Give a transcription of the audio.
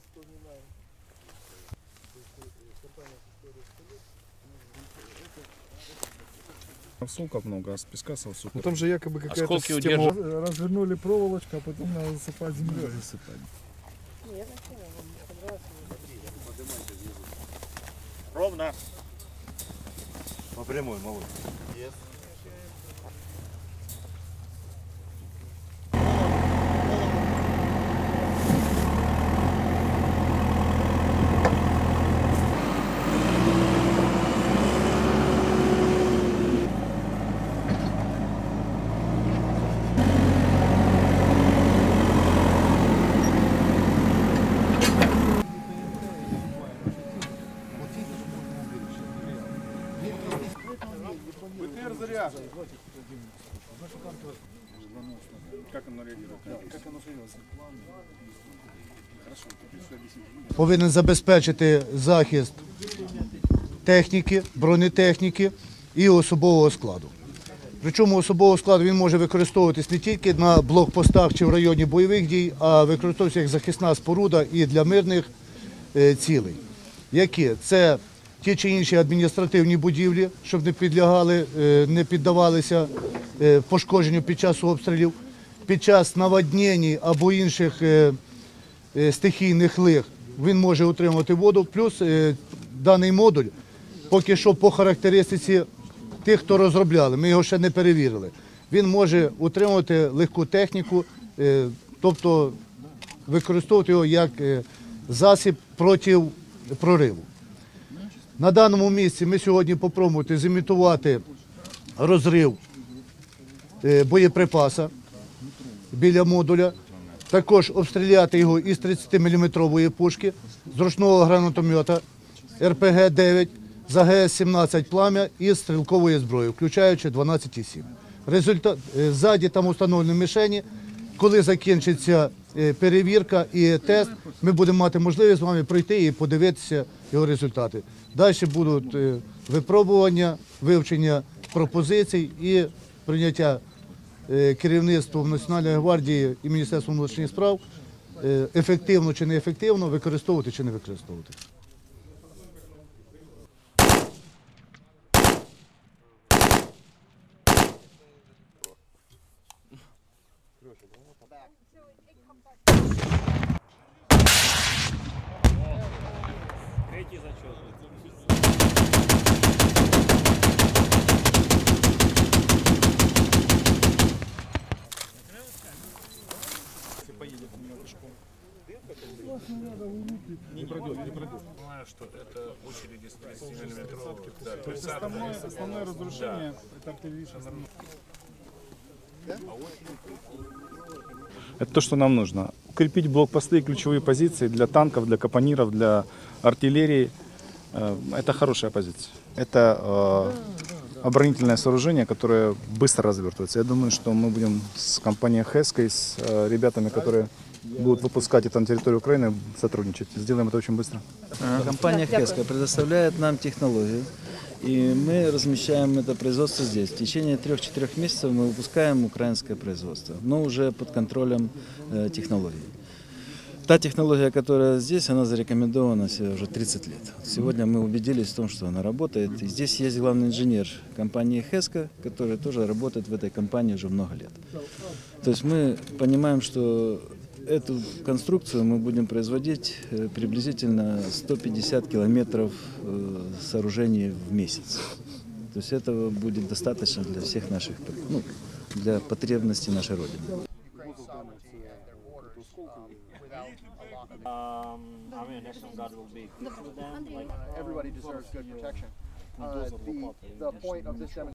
вспоминаем. Сумка много, а с песка супер. Ну там же якобы какая-то сколки система. удерживают? Развернули проволочку, а потом надо засыпать землей. Ровно. По прямой, малой. БТР заряжен. Как оно реагирует? Повинен забезпечити захист техніки, бронетехніки і особового складу. Причому особового складу він може використовуватись не тільки на блокпостах чи в районі бойових дій, а використовується як захисна споруда і для мирних е, цілей. Які? Це ті чи інші адміністративні будівлі, щоб не підлягали, е, не піддавалися е, пошкодженню під час обстрілів, під час наводнень або інших стихійних лих він може утримувати воду. Плюс даний модуль поки що по характеристиці тих, хто розробляли, ми його ще не перевірили. Він може утримувати легку техніку, е, тобто використовувати його як е, засіб проти прориву. На даному місці ми сьогодні попробуємо зімітувати розрив е, боєприпаса біля модуля. Також обстріляти його із 30-мм пушки, з ручного гранатомета РПГ-9, з АГС-17 пламя і з стрілкової зброї, включаючи 12,7. Результат е, ззаді там установлені мішені. Коли закінчиться е, перевірка і тест, ми будемо мати можливість з вами пройти і подивитися його результати. Далі будуть е, випробування, вивчення пропозицій і прийняття керівництвом Національної гвардії і Міністерством внутрішніх справ ефективно чи неефективно використовувати чи не використовувати. Третий зачет. Не пройдет, не пройдет. Понимаю, что это очереди с 30 миллиметров. Да, То есть основное, основное разрушение это Это то, что нам нужно. Укрепить блокпосты и ключевые позиции для танков, для капониров, для артиллерии. Э, Это хорошая позиция. Это э, оборонительное сооружение, которое быстро развертывается. Я думаю, что мы будем с компанией Хеской, с э, ребятами, которые будут выпускать это на территорию Украины, сотрудничать. Сделаем это очень быстро. Компания Хеска предоставляет нам технологию, и мы размещаем это производство здесь. В течение трех-четырех месяцев мы выпускаем украинское производство, но уже под контролем э, технологий. Та технология, которая здесь, она зарекомендована себе уже 30 лет. Сегодня мы убедились в том, что она работает. И здесь есть главный инженер компании Хеска, который тоже работает в этой компании уже много лет. То есть мы понимаем, что эту конструкцию мы будем производить э, приблизительно 150 километров э, сооружений в месяц. То есть этого будет достаточно для всех наших, ну, для потребностей нашей Родины. Um, everybody deserves good protection. Uh, the, the point of this demonstration